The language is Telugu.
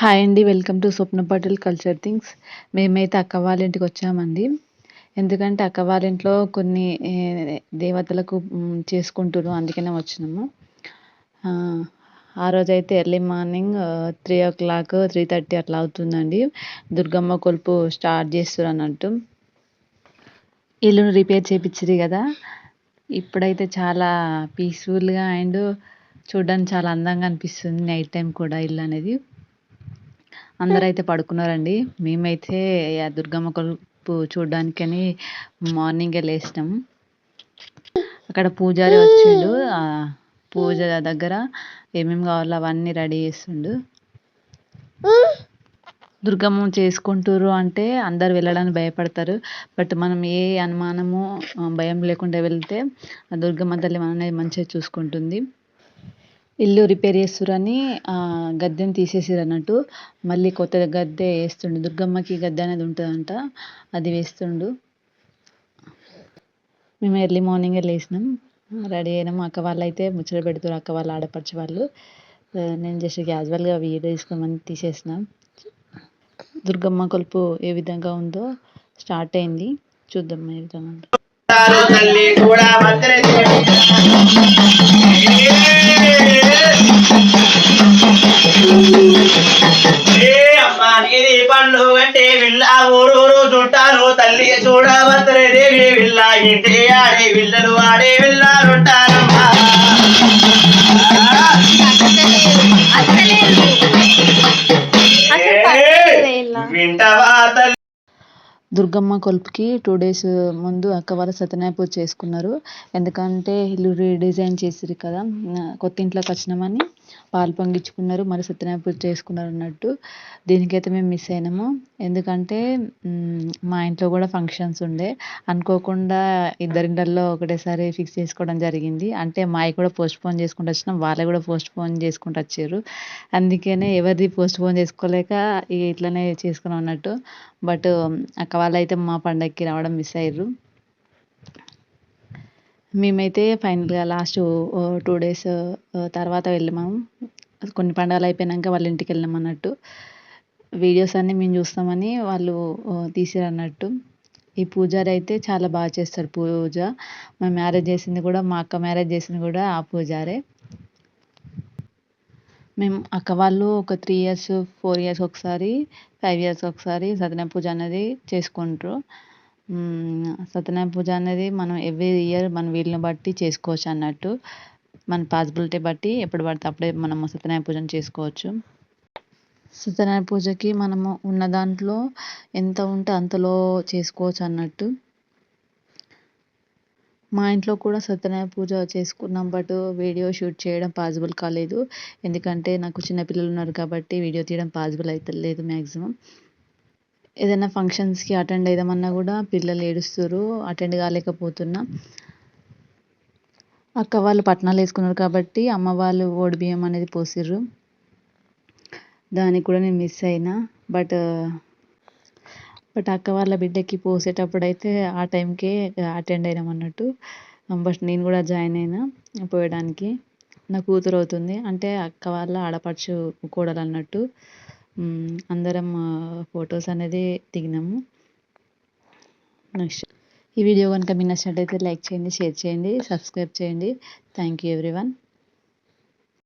హాయ్ అండి welcome to Swapna Patel culture things మేమైతే అక్క వాళ్ళ ఇంటికి వచ్చామండి. ఎందుకంటే అక్క వాళ్ళ ఇంట్లో కొన్ని దేవతలకు చేసుకుంటున్నాం అందుకనే వచ్చినాము. ఆ రోజైతే early morning three o'clock three thirty అట్లా అవుతుందండి. దుర్గమ్మ కొలుపు స్టార్ట్ చేస్తారు అన్నట్టు. ఇల్లును రిపేర్ చేయించింది కదా. ఇప్పుడైతే చాలా పీస్ఫుల్గా అండ్ చూడడానికి చాలా అందంగా అనిపిస్తుంది నైట్ టైం కూడా ఇల్లు అనేది. అందరైతే పడుకున్నారండి. మేమైతే ఆ దుర్గమ్మ కొలుపు చూడడానికని మార్నింగే లేచినాం అక్కడ పూజారి వచ్చిండు. పూజ దగ్గర ఏమేమి కావాలో అవన్నీ రెడీ చేస్తుండు దుర్గమ్మ చేసుకుంటారు అంటే అందరు వెళ్ళడానికి భయపడతారు. బట్ మనం ఏ అనుమానము భయం లేకుండా వెళ్తే ఆ దుర్గమ్మ తల్లి మనల్ని మంచిగా చూసుకుంటుంది. ఇల్లు రిపేర్ చేస్తురని గద్దెని తీసేసిరు అన్నట్టు మళ్ళీ కొత్త గద్దె వేస్తుండు. దుర్గమ్మకి గద్దె అనేది ఉంటుందంట. అది వేస్తుండు. మేము ఎర్లీ మార్నింగే లేచినాం రెడీ అయినాం. అక్క వాళ్ళు అయితే ముచ్చట పెడుతున్నారు అక్క వాళ్ళు ఆడపడిచే వాళ్ళు. నేను జస్ట్ క్యాజువల్గా వీడియో తీసుకోమని తీసేసినాం. దుర్గమ్మ కొలుపు ఏ విధంగా ఉందో స్టార్ట్ అయింది. చూద్దాం ఏ విధంగా ఉందో. తల్లి చూడవద్దరే దేవి విల్ల ఇంటి ఆడే విల్లలు ఆడే విల్లాలుంటారమ్మా వింటవా? దుర్గమ్మ కొలుపుకి టూ డేస్ ముందు అక్క వాళ్ళు సత్యనారాయణ పూజ చేసుకున్నారు. ఎందుకంటే ఇల్లు రీడిజైన్ చేసిరు కదా కొత్త ఇంట్లోకి వచ్చినామని పాలు పొంగించుకున్నారు మరి సత్యనారాయణ పూజ చేసుకున్నారు అన్నట్టు. దీనికైతే మేము మిస్ అయినాము. ఎందుకంటే మా ఇంట్లో కూడా ఫంక్షన్స్ ఉండే. అనుకోకుండా ఇద్దరిండల్లో ఒకటేసారి ఫిక్స్ చేసుకోవడం జరిగింది. అంటే మావి కూడా పోస్ట్ పోన్ చేసుకుంటూ వచ్చినాం వాళ్ళే కూడా పోస్ట్ పోన్ చేసుకుంటూ వచ్చారు. అందుకనే ఎవరిది పోస్ట్ పోన్ చేసుకోలేక ఇట్లనే చేసుకున్నాం అన్నట్టు. బట్ అక్క వాళ్ళైతే మా పండగకి రావడం మిస్ అయ్యారు మేమైతే ఫైనల్గా లాస్ట్ టూ డేస్ తర్వాత వెళ్ళాము కొన్ని పండుగలు అయిపోయినాక వాళ్ళ ఇంటికి వెళ్ళాం అన్నట్టు. వీడియోస్ అన్నీ మేము చూస్తామని వాళ్ళు తీసారు అన్నట్టు. ఈ పూజారి అయితే చాలా బాగా చేస్తారు పూజ. మా మ్యారేజ్ చేసింది కూడా మా అక్క మ్యారేజ్ చేసింది కూడా ఆ పూజారే. మేము అక్క వాళ్ళు ఒక త్రీ ఇయర్స్ ఫోర్ ఇయర్స్ ఒకసారి ఫైవ్ ఇయర్స్ ఒకసారి సత్యనారాయణ పూజ అనేది చేసుకుంటారు. సత్యనారాయణ పూజ అనేది మనం ఎవ్రీ ఇయర్ మన వీలుని బట్టి చేసుకోవచ్చు అన్నట్టు. మన పాసిబిలిటీ బట్టి ఎప్పుడు పడితే అప్పుడే మనము సత్యనారాయణ పూజను చేసుకోవచ్చు. సత్యనారాయణ పూజకి మనము ఉన్న దాంట్లో ఎంత ఉంటే అంతలో చేసుకోవచ్చు అన్నట్టు. మా ఇంట్లో కూడా సత్యనారాయణ పూజ చేసుకున్నాం బట్ వీడియో షూట్ చేయడం పాసిబుల్ కాలేదు. ఎందుకంటే నాకు చిన్నపిల్లలు ఉన్నారు కాబట్టి వీడియో తీయడం పాసిబుల్ అయితే లేదు మ్యాక్సిమం ఏదైనా ఫంక్షన్స్కి అటెండ్ అయిదామన్నా కూడా పిల్లలు ఏడుస్తారు అటెండ్ కాలేకపోతున్నా. అక్క వాళ్ళు పట్నాలు వేసుకున్నారు కాబట్టి అమ్మ వాళ్ళు ఓడి బియ్యం అనేది పోసిర్రు. దానికి కూడా నేను మిస్ అయినా బట్ బట్ అక్క వాళ్ళ బిడ్డకి పోసేటప్పుడు అయితే ఆ టైంకే అటెండ్ అయినాం అన్నట్టు. బట్ నేను కూడా జాయిన్ అయినా పోయడానికి. నా కూతురు అవుతుంది. అంటే అక్క వాళ్ళ ఆడపడుచు కోడలు అన్నట్టు. అందరం ఫొటోస్ అనేది దిగినాము. నెక్స్ట్. ఈ వీడియో కనుక మీ నచ్చినట్టయితే లైక్ చేయండి షేర్ చేయండి సబ్స్క్రైబ్ చేయండి. Thank you everyone.